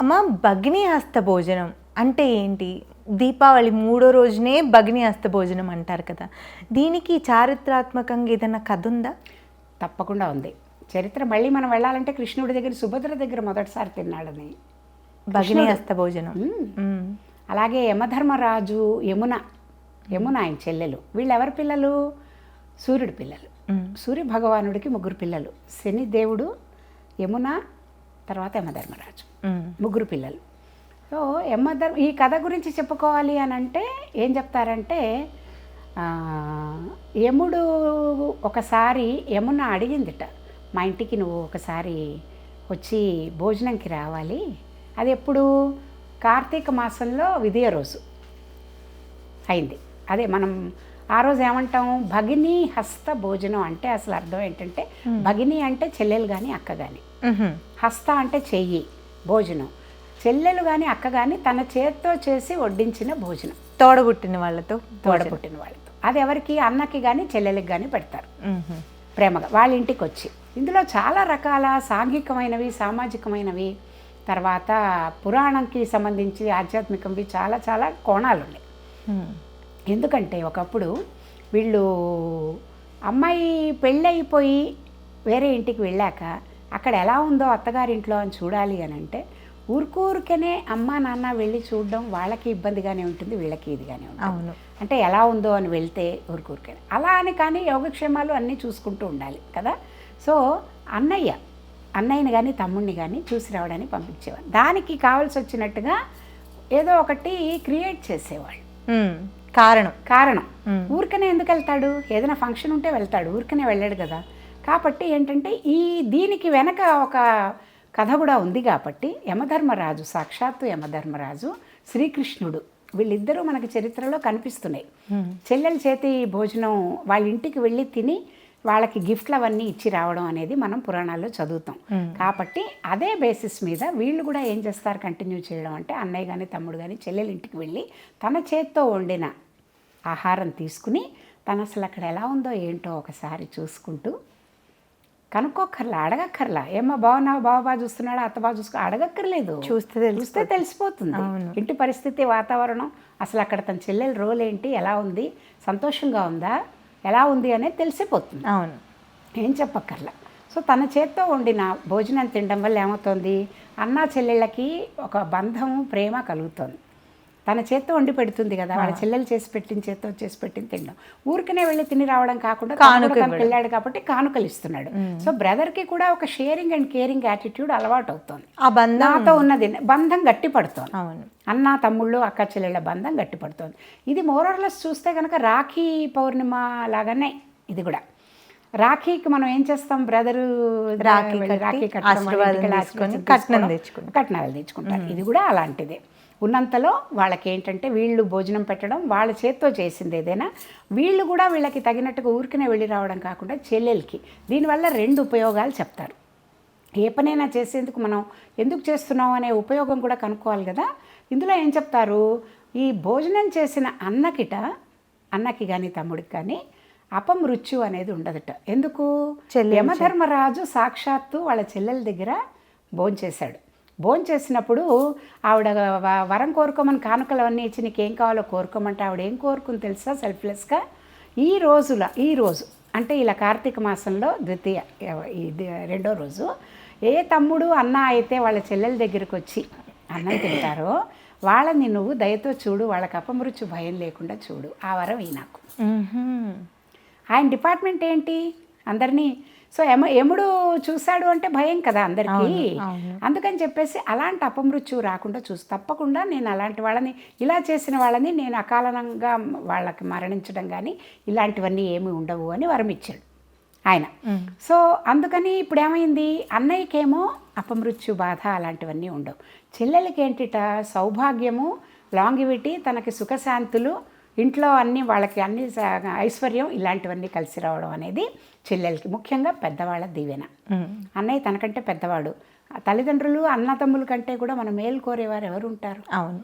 అమ్మ భగిని హస్త భోజనం అంటే ఏంటి? దీపావళి మూడో రోజునే భగిని హస్త భోజనం అంటారు కదా. దీనికి చారిత్రాత్మకంగా ఏదైనా కథ ఉందా? తప్పకుండా ఉంది. చరిత్ర మళ్ళీ మనం వెళ్ళాలంటే కృష్ణుడి దగ్గర సుభద్ర దగ్గర మొదటిసారి తిన్నాడని భగిని హస్త భోజనం. అలాగే యమధర్మరాజు యమున యమున ఆయన చెల్లెలు. వీళ్ళు ఎవరి పిల్లలు? సూర్యుడి పిల్లలు. సూర్య భగవానుడికి ముగ్గురు పిల్లలు. శని దేవుడు యమున తర్వాత యమధర్మరాజు. ముగ్గురు పిల్లలు. సో యమధర్మ ఈ కథ గురించి చెప్పుకోవాలి అని అంటే ఏం చెప్తారంటే యముడు ఒకసారి యమున అడిగిందిట మా ఇంటికి నువ్వు ఒకసారి వచ్చి భోజనంకి రావాలి. అది ఎప్పుడు? కార్తీక మాసంలో విధియ రోజు. అయింది. అదే మనం ఆ రోజు ఏమంటాం? భగిని హస్త భోజనం అంటే అసలు అర్థం ఏంటంటే భగిని అంటే చెల్లెలు కానీ అక్క కానీ. హస్త అంటే చెయ్యి భోజనం. చెల్లెలు కానీ అక్క కానీ తన చేత్తో చేసి వడ్డించిన భోజనం. తోడబుట్టిన వాళ్ళతో తోడపుట్టిన వాళ్ళతో. అది ఎవరికి? అన్నకి కానీ చెల్లెలకి కానీ పెడతారు. ప్రేమగా. వాళ్ళ ఇంటికి వచ్చి ఇందులో చాలా రకాల సాంఘికమైనవి సామాజికమైనవి. తర్వాత పురాణంకి సంబంధించి ఆధ్యాత్మికంవి చాలా చాలా కోణాలు ఉన్నాయి. ఎందుకంటే ఒకప్పుడు వీళ్ళు అమ్మాయి పెళ్ళి అయిపోయి వేరే ఇంటికి వెళ్ళాక అక్కడ ఎలా ఉందో అత్తగారింట్లో అని చూడాలి అని అంటే ఊరికూరికనే అమ్మ నాన్న వెళ్ళి చూడడం వాళ్ళకి ఇబ్బందిగానే ఉంటుంది వీళ్ళకి ఇదిగానే ఉంటుంది. అవును. అంటే ఎలా ఉందో అని వెళ్తే ఊరికూరికనే. అలా అని కానీ యోగక్షేమాలు అన్నీ చూసుకుంటూ ఉండాలి కదా. సో అన్నయ్య అన్నయ్యని కానీ తమ్ముడిని కానీ చూసి రావడానికి పంపించేవారు దానికి కావాల్సి వచ్చినట్టుగా ఏదో ఒకటి క్రియేట్ చేసేవాళ్ళు. కారణం. కారణం. ఊరికనే ఎందుకు వెళ్తాడు? ఏదైనా ఫంక్షన్ ఉంటే వెళ్తాడు. ఊరికనే వెళ్ళాడు కదా. కాబట్టి ఏంటంటే ఈ దీనికి వెనక ఒక కథ కూడా ఉంది కాబట్టి యమధర్మరాజు సాక్షాత్తు యమధర్మరాజు శ్రీకృష్ణుడు వీళ్ళిద్దరూ మనకి చరిత్రలో కనిపిస్తున్నాయి. చెల్లెల చేతి భోజనం వాళ్ళ ఇంటికి వెళ్ళి తిని వాళ్ళకి గిఫ్ట్లు అవన్నీ ఇచ్చి రావడం అనేది మనం పురాణాల్లో చదువుతాం. కాబట్టి అదే బేసిస్ మీద వీళ్ళు కూడా ఏం చేస్తారు కంటిన్యూ చేయడం అంటే అన్నయ్య కానీ తమ్ముడు కానీ చెల్లెల ఇంటికి వెళ్ళి తన చేత్తో వండిన ఆహారం తీసుకుని తను అసలు అక్కడ ఎలా ఉందో ఏంటో ఒకసారి చూసుకుంటూ కనుక్కోక్కర్లా అడగక్కర్లా. ఏమ్మా బాగున్నావు బావ బాగా చూస్తున్నాడా అత్త బాగా చూసుకో అడగక్కర్లేదు. చూస్తే చూస్తే తెలిసిపోతుంది. ఇంటి పరిస్థితి వాతావరణం అసలు అక్కడ తన చెల్లెల రోల్ ఏంటి ఎలా ఉంది సంతోషంగా ఉందా ఎలా ఉంది అనేది తెలిసిపోతుంది. అవును. ఏం చెప్పక్కర్లా. సో తన చేత్తో వండిన భోజనం తినడం వల్ల ఏమవుతుంది? అన్నా చెల్లెళ్ళకి ఒక బంధం ప్రేమ కలుగుతుంది. తన చేత్తో వండి పెడుతుంది కదా వాళ్ళ చెల్లెలు చేసి పెట్టిన చేత్తో చేసి పెట్టిన తినడం ఊరికనే వెళ్ళి తిని రావడం కాకుండా కానుక. వెళ్ళాడు కాబట్టి కానుకలు ఇస్తున్నాడు. సో బ్రదర్కి కూడా ఒక షేరింగ్ అండ్ కేరింగ్ యాటిట్యూడ్ అలవాటు అవుతుంది ఆ బంధం నాతో ఉన్నది బంధం గట్టిపడుతోంది. అవును. అన్న తమ్ముళ్ళు అక్క చెల్లెళ్ళ బంధం గట్టిపడుతుంది. ఇది మోరర్లెస్ చూస్తే కనుక రాఖీ పౌర్ణిమ లాగానే ఇది కూడా. రాఖీకి మనం ఏం చేస్తాం? బ్రదరు రాఖీ తీసుకొని కట్నం తెచ్చుకుంటాం. కట్నాలు తెచ్చుకుంటారు. ఇది కూడా అలాంటిదే. ఉన్నంతలో వాళ్ళకి ఏంటంటే వీళ్ళు భోజనం పెట్టడం వాళ్ళ చేత్తో చేసింది ఏదైనా. వీళ్ళు కూడా వీళ్ళకి తగినట్టుగా ఊరికనే వెళ్ళి రావడం కాకుండా చెల్లెలకి. దీనివల్ల రెండు ఉపయోగాలు చెప్తారు. ఏ పనైనా చేసేందుకు మనం ఎందుకు చేస్తున్నాం అనే ఉపయోగం కూడా కనుక్కోవాలి కదా. ఇందులో ఏం చెప్తారు? ఈ భోజనం చేసిన అన్నకిట అన్నకి కానీ తమ్ముడికి కానీ అపమృత్యు అనేది ఉండదట. ఎందుకు? యమధర్మరాజు సాక్షాత్తు వాళ్ళ చెల్లెల దగ్గర భోంచేశాడు. భోంచేసినప్పుడు ఆవిడ వరం కోరుకోమని కానుకలు అవన్నీ ఇచ్చి నీకేం కావాలో కోరుకోమంటే ఆవిడ ఏం కోరుకుంది తెలుసా? సెల్ఫ్లెస్గా? ఈ రోజుల ఈ రోజు అంటే ఇలా కార్తీక మాసంలో ద్వితీయ ఇది రెండో రోజు ఏ తమ్ముడు అన్న అయితే వాళ్ళ చెల్లెల దగ్గరికి వచ్చి అన్నం తింటారో వాళ్ళని నువ్వు దయతో చూడు వాళ్ళకి అపమృత్యు భయం లేకుండా చూడు. ఆ వరం ఈ నాకు. ఆయన డిపార్ట్మెంట్ ఏంటి? అందరినీ సో ఎమ ఎముడు చూశాడు అంటే భయం కదా అందరికీ. అందుకని చెప్పేసి అలాంటి అపమృత్యు రాకుండా చూసి తప్పకుండా నేను అలాంటి వాళ్ళని ఇలా చేసిన వాళ్ళని నేను అకారణంగా వాళ్ళకి మరణించడం కానీ ఇలాంటివన్నీ ఏమీ ఉండవు అని వరం ఇచ్చాడు ఆయన. సో అందుకని ఇప్పుడు ఏమైంది? అన్నయ్యకేమో అపమృత్యు బాధ అలాంటివన్నీ ఉండవు. చెల్లెలకి ఏంటిట సౌభాగ్యము లాంగివిటీ తనకి సుఖశాంతులు ఇంట్లో అన్ని వాళ్ళకి అన్ని ఐశ్వర్యం ఇలాంటివన్నీ కలిసి రావడం అనేది చెల్లెలకి ముఖ్యంగా పెద్దవాళ్ళ దీవెన. అన్నయ్య తనకంటే పెద్దవాడు. తల్లిదండ్రులు అన్నతమ్ముల కంటే కూడా మన మేలు కోరేవారు ఎవరు ఉంటారు అవును.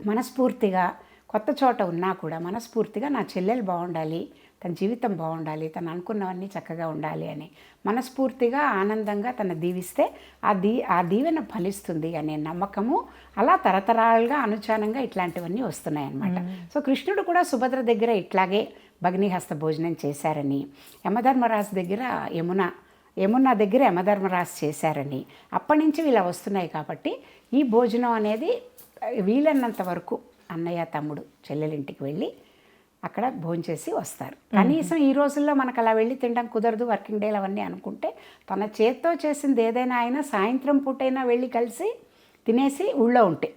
మనస్ఫూర్తిగా కొత్త చోట ఉన్నా కూడా మనస్ఫూర్తిగా నా చెల్లెలు బాగుండాలి తన జీవితం బాగుండాలి తను అనుకున్నవన్నీ చక్కగా ఉండాలి అని మనస్ఫూర్తిగా ఆనందంగా తన దీవిస్తే ఆ దీ ఆ దీవెన ఫలిస్తుంది అనే నమ్మకము అలా తరతరాలుగా అనుచానంగా ఇట్లాంటివన్నీ వస్తున్నాయి అన్నమాట సో కృష్ణుడు కూడా సుభద్ర దగ్గర ఇట్లాగే భగ్నిహస్త భోజనం చేశారని యమధర్మరాజు దగ్గర యమున యమున దగ్గర యమధర్మరాజు చేశారని అప్పటి నుంచి ఇలా వస్తున్నాయి కాబట్టి ఈ భోజనం అనేది వీలన్నంత వరకు అన్నయ్య తమ్ముడు చెల్లెలింటికి వెళ్ళి అక్కడ భోంచేసి వస్తారు. కనీసం ఈ రోజుల్లో మనకు అలా వెళ్ళి తినడం కుదరదు వర్కింగ్ డేలు అవన్నీ అనుకుంటే తన చేత్తో చేసింది ఏదైనా అయినా సాయంత్రం పూటైనా వెళ్ళి కలిసి తినేసి ఊళ్ళో ఉంటే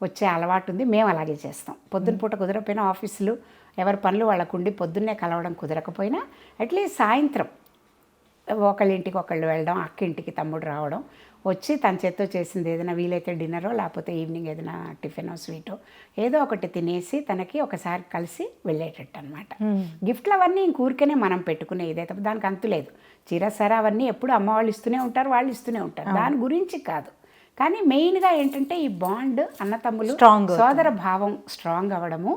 వచ్చే అలవాటు ఉంది. మేము అలాగే చేస్తాం. పొద్దున పూట కుదరకపోయినా ఆఫీసులు ఎవరి పనులు వాళ్ళకు ఉండి పొద్దున్నే కలవడం కుదరకపోయినా అట్లీస్ట్ సాయంత్రం ఒకళ్ళింటికి ఒకళ్ళు వెళ్ళడం అక్కింటికి తమ్ముడు రావడం వచ్చి తన చేత్తో చేసింది ఏదైనా వీలైతే డిన్నరో లేకపోతే ఈవినింగ్ ఏదైనా టిఫినో స్వీటో ఏదో ఒకటి తినేసి తనకి ఒకసారి కలిసి వెళ్ళేటట్టు అనమాట గిఫ్ట్లు అవన్నీ ఇంక ఊరికనే మనం పెట్టుకునే ఇదే తప్ప దానికి అంతు లేదు. చీర సర అవన్నీ ఎప్పుడు అమ్మ వాళ్ళు ఇస్తూనే ఉంటారు వాళ్ళు ఇస్తూనే ఉంటారు. దాని గురించి కాదు. కానీ మెయిన్గా ఏంటంటే ఈ బాండ్ అన్నతమ్ములు. సోదర భావం స్ట్రాంగ్ అవ్వడము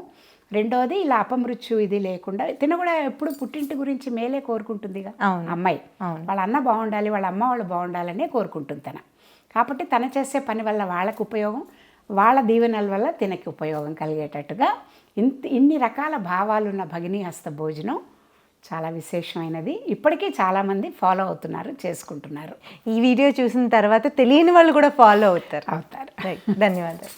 రెండోది ఇలా అపమృత్యు ఇది లేకుండా తిన కూడా ఎప్పుడు పుట్టింటి గురించి మేలే కోరుకుంటుందిగా. అమ్మాయి. వాళ్ళ అన్న బాగుండాలి వాళ్ళ అమ్మ వాళ్ళు బాగుండాలనే కోరుకుంటుంది తన. కాబట్టి తన చేసే పని వల్ల వాళ్ళకు ఉపయోగం వాళ్ళ దీవెనల వల్ల తినకి ఉపయోగం కలిగేటట్టుగా ఇంత ఇన్ని రకాల భావాలున్న భగినీ హస్త భోజనం చాలా విశేషమైనది. ఇప్పటికీ చాలామంది ఫాలో అవుతున్నారు చేసుకుంటున్నారు. ఈ వీడియో చూసిన తర్వాత తెలియని వాళ్ళు కూడా ఫాలో అవుతారు. అవుతారు. ధన్యవాదాలు.